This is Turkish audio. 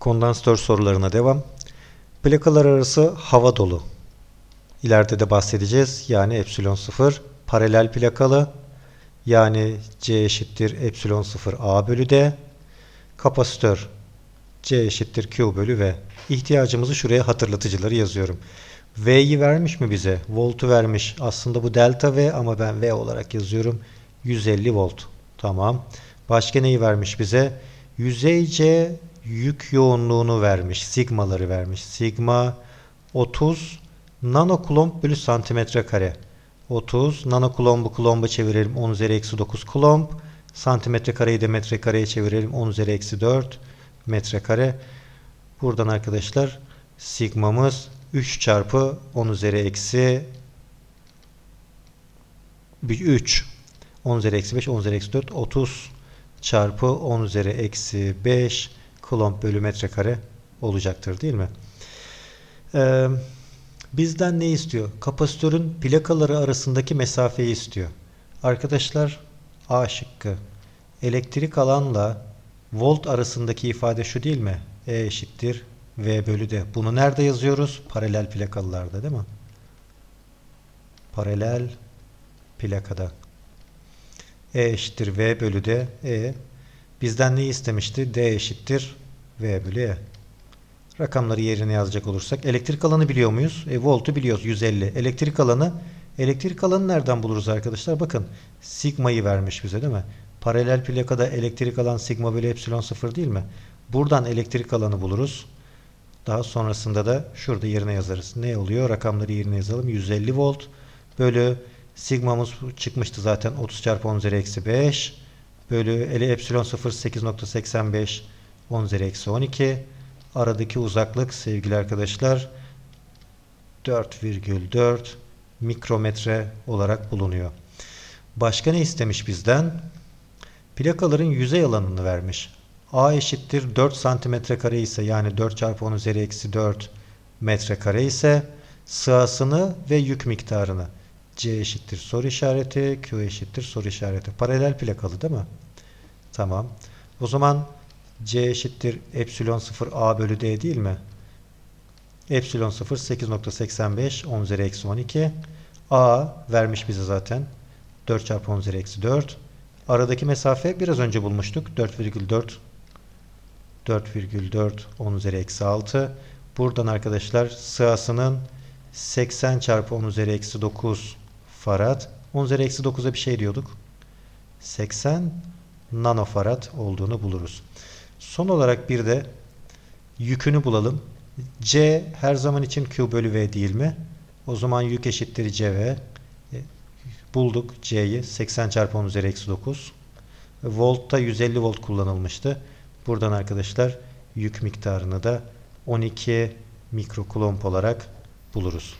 Kondansatör sorularına devam. Plakalar arası hava dolu. İleride de bahsedeceğiz. Yani epsilon 0 paralel plakalı. Yani C eşittir epsilon 0 A bölü D. Kapasitör C eşittir Q bölü V. İhtiyacımızı şuraya hatırlatıcıları yazıyorum. V'yi vermiş mi bize? Voltu vermiş. Aslında bu delta V ama ben V olarak yazıyorum. 150 volt. Tamam. Başka neyi vermiş bize? Yüzeyce yük yoğunluğunu vermiş. Sigmaları vermiş. Sigma 30 nanokulomb bölü santimetre kare. 30 nanokulombu kulomba çevirelim 10 üzeri eksi 9 kulomb. Santimetre kareyi de metre kareye çevirelim 10 üzeri eksi 4 metre kare. Buradan arkadaşlar sigmamız 3 çarpı 10 üzeri eksi 3 10 üzeri eksi 5 10 üzeri eksi 4 30 çarpı 10 üzeri eksi 5 kulomb bölü metrekare olacaktır değil mi? Ee, bizden ne istiyor? Kapasitörün plakaları arasındaki mesafeyi istiyor. Arkadaşlar A şıkkı. Elektrik alanla volt arasındaki ifade şu değil mi? E eşittir V bölü D. Bunu nerede yazıyoruz? Paralel plakalılarda değil mi? Paralel plakada. E eşittir V bölü D. E bizden neyi istemişti? D eşittir V bölü E. Rakamları yerine yazacak olursak elektrik alanı biliyor muyuz? E, voltu biliyoruz 150. Elektrik alanı elektrik alanı nereden buluruz arkadaşlar? Bakın sigmayı vermiş bize değil mi? Paralel plakada elektrik alan sigma bölü epsilon 0 değil mi? Buradan elektrik alanı buluruz. Daha sonrasında da şurada yerine yazarız. Ne oluyor? Rakamları yerine yazalım. 150 volt bölü sigmamız çıkmıştı zaten 30 çarpı 10 üzeri eksi 5 bölü ele epsilon 0 8.85 10 üzeri eksi 12 aradaki uzaklık sevgili arkadaşlar 4,4 mikrometre olarak bulunuyor. Başka ne istemiş bizden? Plakaların yüzey alanını vermiş. A eşittir 4 santimetre kare ise yani 4 çarpı 10 üzeri eksi 4 metrekare ise sığasını ve yük miktarını C eşittir soru işareti, Q eşittir soru işareti. Paralel plakalı değil mi? Tamam. O zaman C eşittir epsilon 0 A bölü D değil mi? Epsilon 0 8.85 10 üzeri eksi 12. A vermiş bize zaten. 4 çarpı 10 üzeri eksi 4. Aradaki mesafe biraz önce bulmuştuk. 4,4 4,4 10 üzeri eksi 6. Buradan arkadaşlar sığasının 80 çarpı 10 üzeri eksi 9 farad. 10 üzeri eksi 9'a bir şey diyorduk. 80 nanofarad olduğunu buluruz. Son olarak bir de yükünü bulalım. C her zaman için Q bölü V değil mi? O zaman yük eşittir CV. E, bulduk C'yi. 80 çarpı 10 üzeri eksi 9. Voltta 150 volt kullanılmıştı. Buradan arkadaşlar yük miktarını da 12 mikrokulomb olarak buluruz.